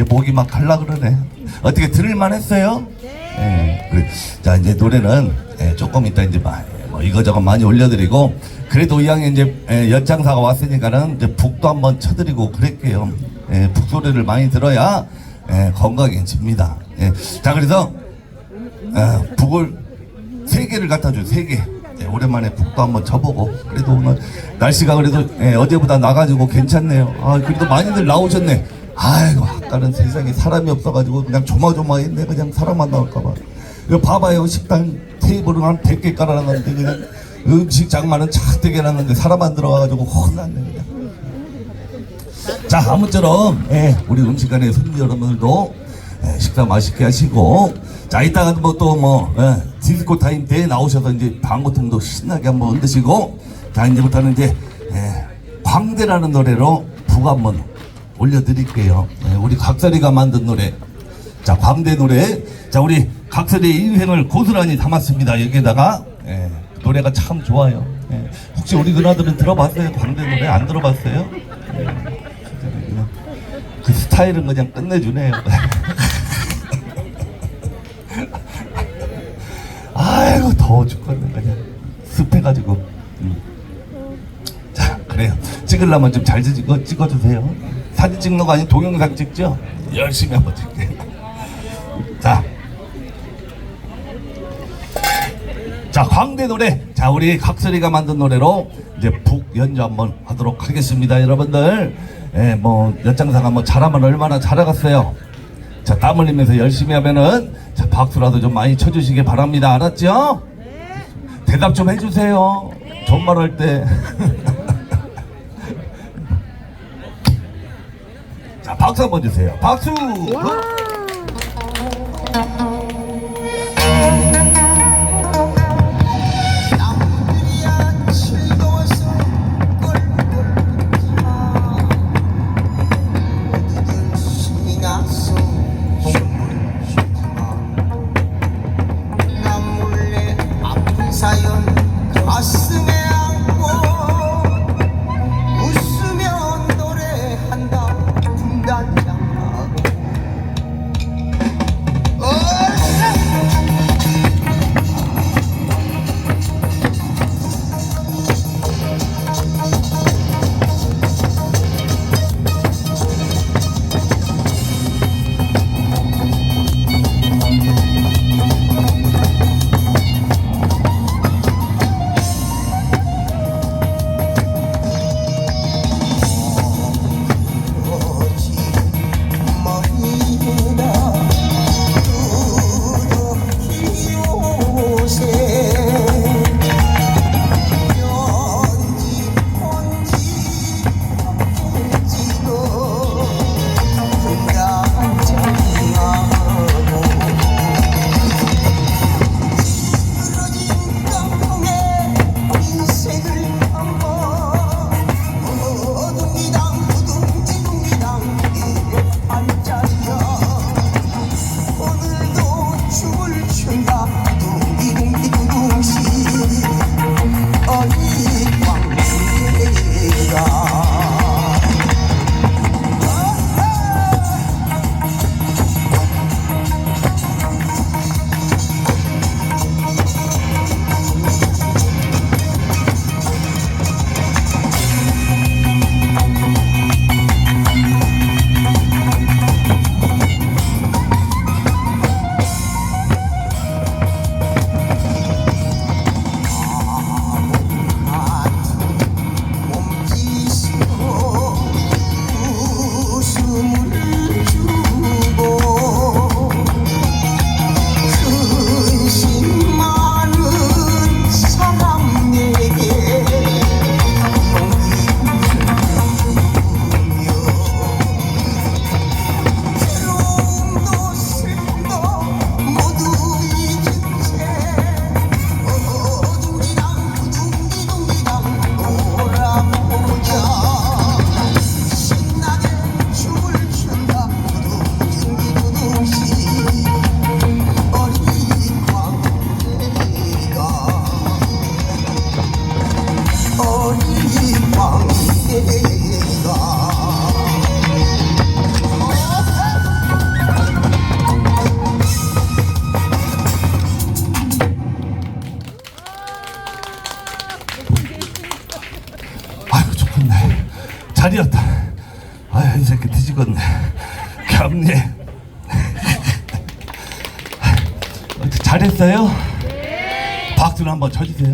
이제 목이 막 갈라 그러네. 어떻게 들을만 했어요? 네. 네. 그래. 자, 이제 노래는 네, 조금 이따 이제 뭐 이거저거 많이 올려드리고, 그래도 이왕에 이제 예, 연장사가 왔으니까는 이제 북도 한번 쳐드리고 그럴게요. 예, 북 소리를 많이 들어야 예, 건강해집니다. 예. 자, 그래서 어, 북을 세 개를 갖다 줘요. 세 개. 예, 오랜만에 북도 한번 쳐보고 그래도 오늘 날씨가 그래도 예, 어제보다 나가지고 괜찮네요. 아 그래도 많이들 나오셨네. 아이고 아까는 세상에 사람이 없어가지고 그냥 조마조마했네. 그냥 사람만 나올까봐. 봐봐요 식당 테이블을 한 100개 깔아놨는데 그냥 음식 장만은 차되게 해놨는데 사람 안 들어와가지고 혼났네 그냥. 자 아무쪼록 예, 우리 음식관의 손님 여러분들도 예, 식사 맛있게 하시고 자 이따가 뭐또뭐 예, 디스코 타임 때 나오셔서 이제 방고통도 신나게 한번 드시고 자 이제부터는 이제 예, 광대라는 노래로 북 한번 올려드릴게요. 예, 우리 각설이가 만든 노래. 자 광대 노래. 자 우리 각설이의 인생을 고스란히 담았습니다. 여기에다가 예, 노래가 참 좋아요. 예, 혹시 우리 누나들은 들어봤어요? 광대 노래 안 들어봤어요? 그 스타일은 그냥 끝내주네요. 아이고 더워 죽겠네 그냥 습해가지고. 음. 자 그래요. 찍으려면 좀 잘 찍어 찍어주세요. 사진 찍는 거 아니고 동영상 찍죠? 열심히 한번 찍게요. 자. 자 광대 노래 자 우리 각설이가 만든 노래로 이제 북 연주 한번 하도록 하겠습니다 여러분들 예뭐 연장사가 뭐 잘하면 얼마나 잘하겠어요. 자 땀 흘리면서 열심히 하면은 자 박수라도 좀 많이 쳐주시기 바랍니다. 알았죠? 대답 좀 해주세요. 존말 할 때. 자 박수 한번 주세요. 박수! 남 가 잘이었다. 아유 이 새끼 뒤지겠네. 겹네. 잘했어요? 박수를 한번 쳐주세요.